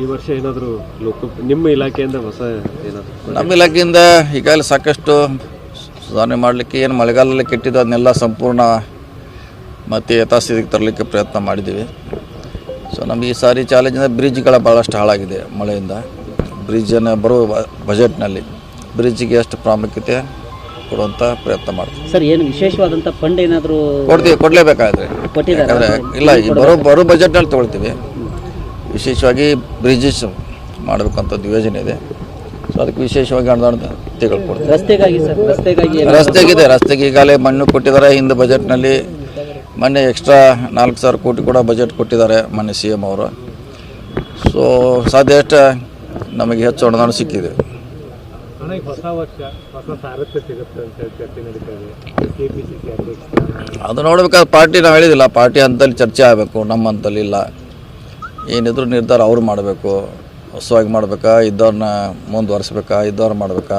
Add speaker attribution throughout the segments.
Speaker 1: ಈ ವರ್ಷ ಏನಾದರೂ ಲೋಕ ನಿಮ್ಮ ಇಲಾಖೆಯಿಂದ ಹೊಸ ಏನಾದರೂ
Speaker 2: ನಮ್ಮ ಇಲಾಖೆಯಿಂದ ಈಗಾಗಲೇ ಸಾಕಷ್ಟು ಸುಧಾರಣೆ ಮಾಡಲಿಕ್ಕೆ ಏನು ಮಳೆಗಾಲದಲ್ಲಿ ಕೆಟ್ಟಿದ್ದು ಅದನ್ನೆಲ್ಲ ಸಂಪೂರ್ಣ ಮತ್ತೆ ಯಥಾಸ್ಥಿತಿಗೆ ತರಲಿಕ್ಕೆ ಪ್ರಯತ್ನ ಮಾಡಿದ್ದೀವಿ. ಸೊ ನಮಗೆ ಈ ಸಾರಿ ಚಾಲೆಂಜಿಂದ ಬ್ರಿಡ್ಜ್ಗಳ ಭಾಳಷ್ಟು ಹಾಳಾಗಿದೆ ಮಳೆಯಿಂದ. ಬ್ರಿಡ್ಜನ್ನು ಬರುವ ಬಜೆಟ್ನಲ್ಲಿ ಬ್ರಿಡ್ಜ್ಗೆ ಎಷ್ಟು ಪ್ರಾಮುಖ್ಯತೆ ಕೊಡುವಂಥ ಪ್ರಯತ್ನ ಮಾಡ್ತೀವಿ.
Speaker 3: ಸರ್ ಏನು ವಿಶೇಷವಾದಂಥ ಫಂಡ್ ಏನಾದರೂ
Speaker 2: ಕೊಡ್ತೀವಿ ಕೊಡಲೇಬೇಕಾದ್ರೆ.
Speaker 3: ಕೊಟ್ಟಿದ್ದಾರೆ?
Speaker 2: ಇಲ್ಲ ಈಗ ಬರೋ ಬರೋ ಬಜೆಟ್ನಲ್ಲಿ ತೊಗೊಳ್ತೀವಿ. ವಿಶೇಷವಾಗಿ ಬ್ರಿಡ್ಜಸ್ ಮಾಡಬೇಕಂಥದ್ದು ಯೋಜನೆ ಇದೆ. ಸೊ ಅದಕ್ಕೆ ವಿಶೇಷವಾಗಿ ಅನುದಾನ ತೆಗೆದುಕೊಡ್ತೀವಿ
Speaker 3: ರಸ್ತೆಗಾಗಿ ಸರ್ ರಸ್ತೆಗಾಗಿ
Speaker 2: ರಸ್ತೆಗಿದೆ ರಸ್ತೆಗೆ ಈಗಾಗಲೇ ಮಣ್ಣು ಕೊಟ್ಟಿದ್ದಾರೆ. ಹಿಂದೆ ಬಜೆಟ್ನಲ್ಲಿ ಮೊನ್ನೆ ಎಕ್ಸ್ಟ್ರಾ ನಾಲ್ಕು ಸಾವಿರ ಕೋಟಿ ಕೂಡ ಬಜೆಟ್ ಕೊಟ್ಟಿದ್ದಾರೆ ಮೊನ್ನೆ ಸಿ ಎಂ ಅವರು. ಸೊ ಸಾಧ್ಯ ಅಷ್ಟು ನಮಗೆ ಹೆಚ್ಚು ಅನುದಾನ ಸಿಕ್ಕಿದೆ. ಅದು ನೋಡ್ಬೇಕಾದ್ರೆ ಪಾರ್ಟಿ ನಾವು ಹೇಳಿದಿಲ್ಲ. ಪಾರ್ಟಿ ಅಂತಲ್ಲಿ ಚರ್ಚೆ ಆಗಬೇಕು ನಮ್ಮ ಹಂತಲ್ಲಿ ಇಲ್ಲ. ಏನಿದ್ರು ನಿರ್ಧಾರ ಅವ್ರು ಮಾಡಬೇಕು. ಹೊಸವಾಗಿ ಮಾಡಬೇಕಾ ಇದ್ದವ್ರನ್ನ ಮುಂದುವರಿಸ್ಬೇಕಾ ಇದ್ದವ್ರು ಮಾಡಬೇಕಾ?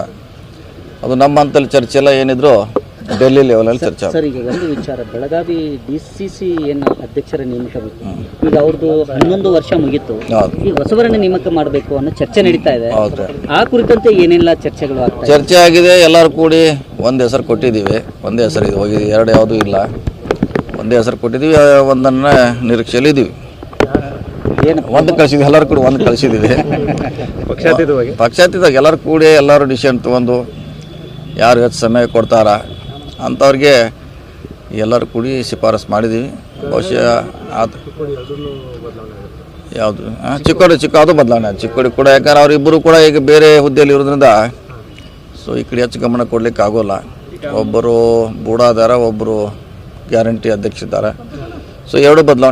Speaker 2: ಅದು ನಮ್ಮ ಅಂತಲ್ಲಿ ಚರ್ಚೆ ಎಲ್ಲ ಏನಿದ್ರು ಡೆಲ್ಲಿ ಲೆವೆಲಲ್ಲಿ ಚರ್ಚೆ
Speaker 3: ಸರ್ ಈಗ ಒಂದು ವಿಚಾರ ಬೆಳಗಾವಿ ಡಿ ಸಿ ಸಿ ಏನು ಅಧ್ಯಕ್ಷರ ನೇಮಕ ಈಗ ಅವ್ರದ್ದು ಹನ್ನೊಂದು ವರ್ಷ ಮುಗೀತು. ಈಗ ಹೊಸಬರನ್ನ ನೇಮಕ ಮಾಡಬೇಕು ಅನ್ನೋ ಚರ್ಚೆ ನಡೀತಾ ಇದೆ. ಆ ಕುರಿತಂತೆ ಏನೆಲ್ಲ ಚರ್ಚೆಗಳು
Speaker 2: ಚರ್ಚೆ ಆಗಿದೆ ಎಲ್ಲರೂ ಕೂಡಿ ಒಂದು ಹೆಸರು ಕೊಟ್ಟಿದ್ದೀವಿ. ಒಂದೇ ಹೆಸರು ಇದು ಹೋಗಿದೆ ಎರಡು ಯಾವುದೂ ಇಲ್ಲ. ಒಂದೇ ಹೆಸರು ಕೊಟ್ಟಿದ್ದೀವಿ ಒಂದನ್ನು ನಿರೀಕ್ಷೆಯಲ್ಲಿ ಇದ್ದೀವಿ
Speaker 3: ಏನು?
Speaker 2: ಒಂದು ಕಳಿಸಿದ್ವಿ ಎಲ್ಲರೂ ಕೂಡ ಒಂದು ಕಳಿಸಿದ್ದೀವಿ
Speaker 1: ಪಕ್ಷಾತೀತವಾಗಿ?
Speaker 2: ಪಕ್ಷಾತೀತವಾಗಿ ಎಲ್ಲರೂ ಕೂಡಿ ಎಲ್ಲರೂ ಡಿಸಿಷನ್ ತೊಗೊಂಡು ಯಾರು ಹೆಚ್ಚು ಸಮಯ ಕೊಡ್ತಾರ ಅಂಥವ್ರಿಗೆ ಎಲ್ಲರೂ ಕೂಡಿ ಶಿಫಾರಸು ಮಾಡಿದ್ದೀವಿ ಬಹುಶಃ ಅದು ಯಾವುದು? ಚಿಕ್ಕೋಡಿ ಚಿಕ್ಕ ಅದು ಬದಲಾವಣೆ. ಚಿಕ್ಕೋಡಿ ಕೂಡ ಯಾಕಂದ್ರೆ ಅವರಿಬ್ಬರು ಕೂಡ ಈಗ ಬೇರೆ ಹುದ್ದೆಯಲ್ಲಿ ಇರೋದ್ರಿಂದ ಸೊ ಈ ಕಡೆ ಹೆಚ್ಚು ಗಮನ ಕೊಡ್ಲಿಕ್ಕೆ ಆಗೋಲ್ಲ. ಒಬ್ಬರು ಬೂಡಾದಾರ ಒಬ್ಬರು ಗ್ಯಾರಂಟಿ ಅಧ್ಯಕ್ಷ ಇದ್ದಾರೆ. ಸೊ ಎರಡು ಬದಲಾವಣೆ